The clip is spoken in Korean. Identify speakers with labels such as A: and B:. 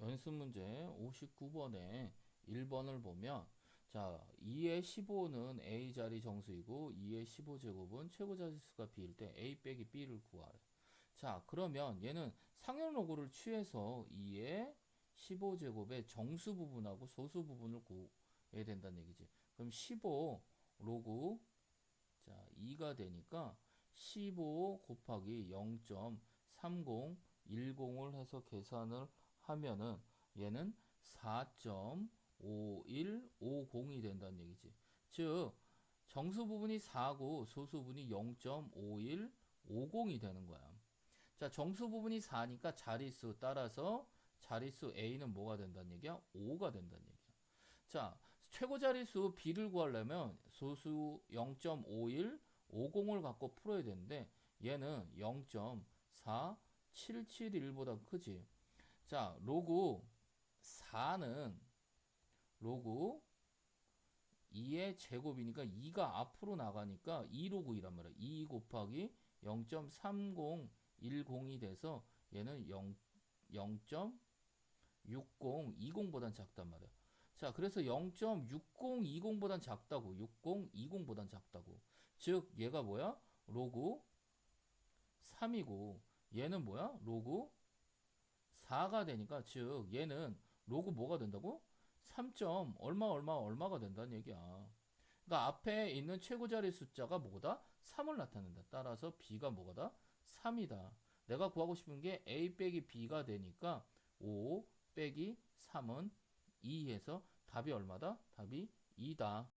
A: 연습 문제 59번에 1번을 보면 자, 2의 15는 A 자리 정수이고 2의 15제곱은 최고 자릿수가 B일 때 A 빼기 B를 구하래. 자, 그러면 얘는 상현로그를 취해서 2의 15제곱의 정수 부분하고 소수 부분을 구해야 된다는 얘기지. 그럼 15 로그 자, 2가 되니까 15 곱하기 0.3010을 해서 계산을 하면은 얘는 4.5150이 된다는 얘기지. 즉 정수 부분이 4고 소수 부분이 0.5150이 되는 거야. 자, 정수 부분이 4니까 자릿수 따라서 자릿수 A는 뭐가 된다는 얘기야? 5가 된다는 얘기야. 자, 최고 자릿수 B를 구하려면 소수 0.5150을 갖고 풀어야 되는데 얘는 0.4771보다 크지. 자, 로그 4는 로그 2의 제곱이니까 2가 앞으로 나가니까 2 로그 2란 말이야. 2 곱하기 0.3010이 돼서 얘는 0, 0.6020보단 작단 말이야. 자, 그래서 0.6020보단 작다고. 6020보단 작다고. 즉, 얘가 뭐야? 로그 3이고, 얘는 뭐야? 로그 4가 되니까, 즉, 얘는 로그 뭐가 된다고? 3. 점 얼마, 얼마, 얼마가 된다는 얘기야. 그러니까 앞에 있는 최고 자리 숫자가 뭐다? 3을 나타낸다. 따라서 B가 뭐가다? 3이다. 내가 구하고 싶은 게 A 빼기 B가 되니까 5 빼기 3은 2 해서 답이 얼마다? 답이 2다.